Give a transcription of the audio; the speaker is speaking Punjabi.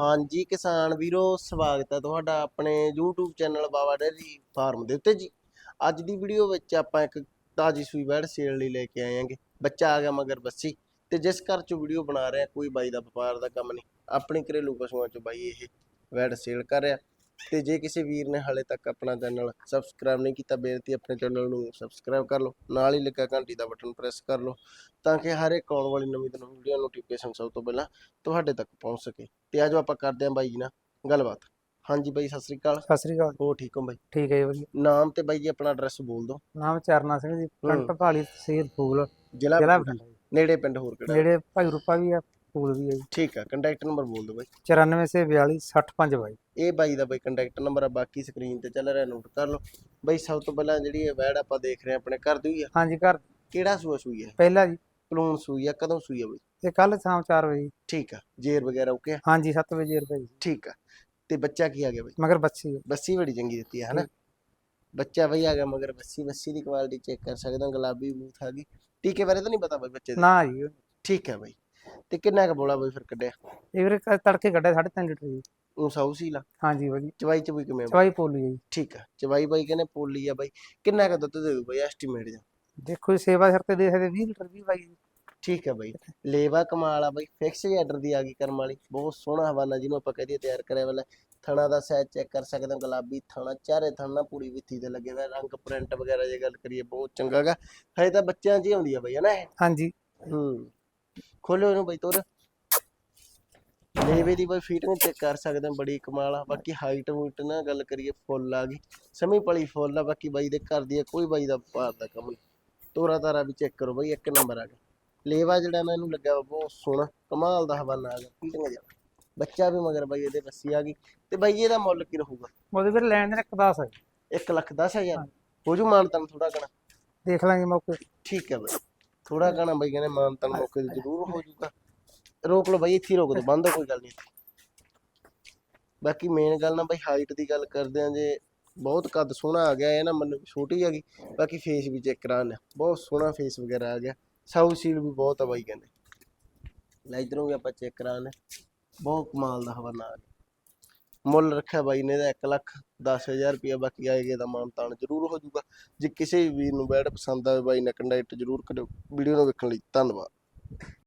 ਹਾਂਜੀ, ਕਿਸਾਨ ਵੀਰੋ, ਸਵਾਗਤ ਹੈ ਤੁਹਾਡਾ ਆਪਣੇ YouTube channel Baba dairy farm ਦੇ ਉੱਤੇ ਜੀ। ਅੱਜ ਦੀ ਵੀਡੀਓ ਵਿੱਚ ਆਪਾਂ ਇੱਕ ਤਾਜੀ ਸੂਈ ਵੈੜ ਸੇਲ ਲਈ ਲੈ ਕੇ ਆਏ ਆਂਗੇ ਬੱਚਾ ਆ ਗਿਆ ਮਗਰ ਬੱਸੀ ਤੇ ਜਿਸ ਘਰ ਚ ਵੀਡੀਓ ਬਣਾ ਰਿਹਾ, ਕੋਈ ਬਾਈ ਦਾ ਵਪਾਰ ਦਾ ਕੰਮ ਨਹੀਂ। ਆਪਣੇ ਘਰੇਲੂ ਪਸ਼ੂਆਂ ਚ ਬਾਈ ਇਹ ਵੈੜ ਸੇਲ ਕਰ ਰਿਹਾ। ਤੇ ਜੇ ਕਿਸੇ ਵੀਰ ਨੇ ਹਾਲੇ ਤੱਕ ਆਪਣਾ ਚੈਨਲ ਸਬਸਕ੍ਰਾਈਬ ਨਹੀਂ ਕੀਤਾ ਬੇਨਤੀ ਆਪਣੇ ਚੈਨਲ ਨੂੰ ਸਬਸਕ੍ਰਾਈਬ ਕਰ ਲਓ ਨਾਲ ਹੀ ਲੱਗਾ ਘੰਟੀ ਦਾ ਬਟਨ ਪ੍ਰੈਸ ਕਰ ਲਓ ਤਾਂ ਕਿ ਹਰ ਇੱਕ ਆਉਣ ਵਾਲੀ ਨਵੀਂ ਤੋਂ ਨਵੀਂ ਵੀਡੀਓ ਨੋਟੀਫਿਕੇਸ਼ਨ ਸਭ ਤੋਂ ਪਹਿਲਾਂ ਤੁਹਾਡੇ ਤੱਕ ਪਹੁੰਚ ਸਕੇ। ਤੇ ਆਜੋ ਆਪਾਂ ਕਰਦੇ ਆਂ ਬਾਈ ਜੀ ਨਾਲ ਗੱਲਬਾਤ। ਹਾਂਜੀ ਬਾਈ ਸਤਿ ਸ੍ਰੀ ਅਕਾਲ। ਸਤਿ ਸ੍ਰੀ ਅਕਾਲ। ਹੋ ਠੀਕ ਹੋ ਬਾਈ? ਠੀਕ ਹੈ ਜੀ ਵਧੀਆ। ਨਾਮ ਤੇ ਬਾਈ ਜੀ ਆਪਣਾ ਐਡਰੈਸ ਬੋਲ ਦਿਓ। ਨਾਮ ਚਰਨਾ ਸਿੰਘ ਜੀ ਪਿੰਡ ਭਾਲੀ ਤਹਿਸੀਲ ਫੂਲ ਜ਼ਿਲ੍ਹਾ ਬਠਿੰਡਾ। ਨੇੜੇ ਪਿੰਡ ਹੋਰ ਕਿਹੜਾ? ਨੇੜੇ ਭਾਈ ਰੂਪਾ ਵੀ ਆ। ਫੂਲ ਵੀ ਜੀ। ਠੀਕ ਆ ਕੰਟੈਕਟ ਨੰਬਰ ਬੋਲ ਦਿਓ ਬਾਈ। 94 ਸੇ 42 65 ਬਾਈ। ਇਹ ਬਾਈ ਦਾ ਬਾਈ ਕੰਟੈਕਟ ਨੰਬਰ ਆ ਬਾਕੀ ਸਕਰੀਨ ਤੇ ਚੱਲ ਰਿਹਾ ਨੋਟ ਕਰ ਲਓ। ਬਾਈ ਸਭ ਤੋਂ ਪਹਿਲਾਂ ਜਿਹੜੀ ਇਹ ਵੈੜ ਆਪਾਂ ਦੇਖ ਰਹੇ ਹਾਂ ਆਪਣੇ ਘਰ ਦੀ ਹੀ ਆ। ਹਾਂਜੀ ਘਰ ਕਿਹੜਾ ਸੂਆ ਸੂਈ ਹੈ ਪਹਿਲਾ ਜੀ। ਪਲੂਣ ਸੂਈ ਆ ਕਦੋਂ ਸੂਈ ਆ ਬਾਈ? ਤੇ ਕੱਲ ਸ਼ਾਮ 4 ਵਜੇ। ਠੀਕ ਆ ਜੇਰ ਵਗੈਰਾ ਓਕੇ ਆ? ਹਾਂਜੀ 7 ਵਜੇ ਰੁਪਏ ਜੀ ਠੀਕ ਆ ਤੇ ਬੱਚਾ ਕੀ ਆ ਗਿਆ ਬਾਈ? ਮਗਰ ਹੈ। ਬੱਸੀ ਬੜੀ ਚੰਗੀ ਦਿੱਤੀ ਹੈ ਹਨਾ? ਬੱਚਾ ਬਈ ਆ ਗਿਆ ਮਗਰ ਬੱਸੀ ਬੱਸੀ ਦੀ ਕੁਆਲਿਟੀ ਚੈੱਕ ਕਰ ਸਕਦੇ ਹੋ ਗੁਲਾਬੀ ਬੂਥ ਆ ਗਈ। ਟੀਕੇ ਬਾਰੇ ਤਾਂ ਨਹੀਂ ਪਤਾ ਬਾਈ ਬੱਚੇ ਦੇ? ਨਾ ਜੀ। ਠੀਕ ਹੈ ਬਾਈ। ਤੇ ਕਿੰਨਾ ਕੁ ਬੋਲਾ ਬਾਈ ਫਿਰ ਕੱਢਿਆ? ਇਹ ਵੀਰੇ ਕ- ਤੜਕੇ ਕੱਢਿਆ 3.5 ਲੀਟਰ ਜੀ। ਉਹ ਸਾਊ ਸੀਲਾ ਹਾਂਜੀ ਵਧੀਆ ਚਵਾਈ ਚ ਵੀ ਕਿਵੇਂ ਬਾਈ? ਚਵਾਈ ਪੋਲੀ ਹੈ ਜੀ। ਠੀਕ ਆ ਚਵਾਈ ਬਾਈ ਕਹਿੰਦੇ ਪੋਲੀ ਆ ਬਾਈ। ਕਿੰਨਾ ਕੁ ਦੁੱਧ ਦੇ ਦੂ ਬਾਈ ਐਸਟੀਮੇਟ ਜਾਂ ਦੇਖੋ ਜੀ ਸੇਵਾ ਸਿਰ ਤੇ ਦੇ ਸਕਦੇ 20 ਲੀਟਰ ਵੀ ਬਾਈ ਜੀ। ਠੀਕ ਹੈ ਬਾਈ। ਲੇਵਾ ਕਮਾਲ ਆ ਬਾਈ ਫਿਕਸ ਜੈਡਰ ਦੀ ਆ ਗਈ ਕਰਮ ਵਾਲੀ। ਬਹੁਤ ਸੋਹਣਾ ਹਵਾਨਾ ਜਿਹਨੂੰ ਆਪਾਂ ਕਹਦੇ ਤਿਆਰ ਕਰਿਆ ਵਾਲਾ। ਥਣਾ ਦਾ ਸਾਈਜ਼ ਚੈੱਕ ਕਰ ਸਕਦੇ ਹੋ ਗੁਲਾਬੀ ਥਣਾ ਚਾਰੇ ਥਣਾ ਪੂਰੀ ਵਿੱਥੀ ਤੇ ਲੱਗੇ ਹੋਏ ਰੰਗ ਪ੍ਰਿੰਟ ਵਗੈਰਾ ਜੇ ਗੱਲ ਕਰੀਏ ਬਹੁਤ ਚੰਗਾ ਗਾ। ਹਜੇ ਤਾਂ ਬੱਚਿਆਂ 'ਚ ਹੀ ਆਉਂਦੀ ਆ ਬਾਈ ਹਨਾ ਇਹ? ਹਾਂਜੀ। ਹੂੰ। ਖੋਲੋ ਇਹਨੂੰ ਬਈ ਤੋਰ। ਲੇਵੇ ਦੀ ਬਈ ਫੀਟਿੰਗ ਚੈੱਕ ਕਰ ਸਕਦੇ ਹਾਂ ਬੜੀ ਕਮਾਲ ਆ। ਬਾਕੀ ਹਾਈਟ ਹੂਟ ਨਾ ਗੱਲ ਕਰੀਏ ਫੁੱਲ ਆ ਗਈ। ਸਮੀ ਪਲੀ ਫੁੱਲ ਆ ਬਾਕੀ ਬਾਈ ਦੇ ਘਰ ਦੀ ਆ ਕੋਈ ਬਾਈ ਦਾ ਵਪਾਰ ਦਾ ਕੰਮ ਨਹੀਂ। ਤੋਰਾ ਤਾਰਾ ਵੀ ਚੈੱਕ ਕਰੋ ਬਈ ਇੱਕ ਨੰਬਰ ਆ ਗਿਆ। ਲੇਵਾ ਜਿਹੜਾ ਨਾ ਇਹਨੂੰ ਲੱਗਾ ਵਾ ਬਹੁਤ ਸੋਹਣਾ ਕਮਾਲ ਦਾ ਹਵਾਨਾ ਆ ਗਿਆ ਫੀਟਿੰਗ ਜਾ ਬੱਚਾ ਵੀ ਮਗਰ ਬਾਈ ਇਹਦੇ ਬੱਸੀ ਆ ਗਈ। ਤੇ ਬਾਈ ਇਹਦਾ ਮੁੱਲ ਕੀ ਰਹੂਗਾ? ਉਹਦੇ ਵੀਰੇ ਲੈਣ ਦੇ ਇੱਕ 10 ਹੈ 1 ਲੱਖ 10 ਹਜ਼ਾਰ। ਹੋ। ਜੂ ਮਾਨਤਨ ਥੋੜਾ ਕਣਾ ਦੇਖ ਲਾਂਗੇ ਮੌਕੇ। ਠੀਕ ਹੈ ਬਾਈ। ਥੋੜਾ ਗਾਣਾ ਬਾਈ ਕਹਿੰਦੇ ਮਾਨਤਨ ਮੌਕੇ ਤੇ ਜ਼ਰੂਰ ਹੋ ਜਾਊਗਾ ਰੋਕ ਲਓ ਬਾਈ, ਇੱਥੇ ਹੀ ਰੋਕ ਦੋ ਬੰਦ ਕੋਈ ਗੱਲ ਨਹੀਂ। ਬਾਕੀ ਮੇਨ ਗੱਲ ਨਾ ਬਾਈ ਹਾਈਟ ਦੀ ਗੱਲ ਕਰਦੇ ਆ ਜੇ, ਬਹੁਤ ਕੱਦ ਸੋਹਣਾ ਆ ਗਿਆ, ਇਹ ਨਾ ਮੈਨੂੰ ਛੋਟੀ ਹੈਗੀ ਬਾਕੀ ਫੇਸ ਵੀ ਚੈੱਕ ਕਰਾਉਣ ਬਹੁਤ ਸੋਹਣਾ ਫੇਸ ਵਗੈਰਾ ਆ ਗਿਆ ਸਾਊ ਸੀਲ ਵੀ ਬਹੁਤ ਆ ਬਾਈ ਕਹਿੰਦੇ। ਲੈ ਇਧਰੋਂ ਵੀ ਆਪਾਂ ਚੈੱਕ ਕਰਾਉਣ ਬਹੁਤ ਕਮਾਲ ਦਾ ਹਵਾਨਾ ਆ ਗਿਆ। ਮੁੱਲ ਰੱਖਿਆ ਬਾਈ ਨੇ ਇਹਦਾ 1 ਲੱਖ 10000 ਰੁਪਇਆ ਬਾਕੀ ਆਏਗਾ ਦਾ ਮਾਨਤਾਨ ਜ਼ਰੂਰ ਹੋ ਜਾਊਗਾ। ਜੇ ਕਿਸੇ ਵੀ ਵੀਰ ਨੂੰ ਬੈਡ ਪਸੰਦ ਆਵੇ ਬਾਈ ਨੇ ਕੰਟੈਕਟ ਜ਼ਰੂਰ ਕਰਿਓ। ਵੀਡੀਓ ਨੂੰ ਵੇਖਣ ਲਈ ਧੰਨਵਾਦ।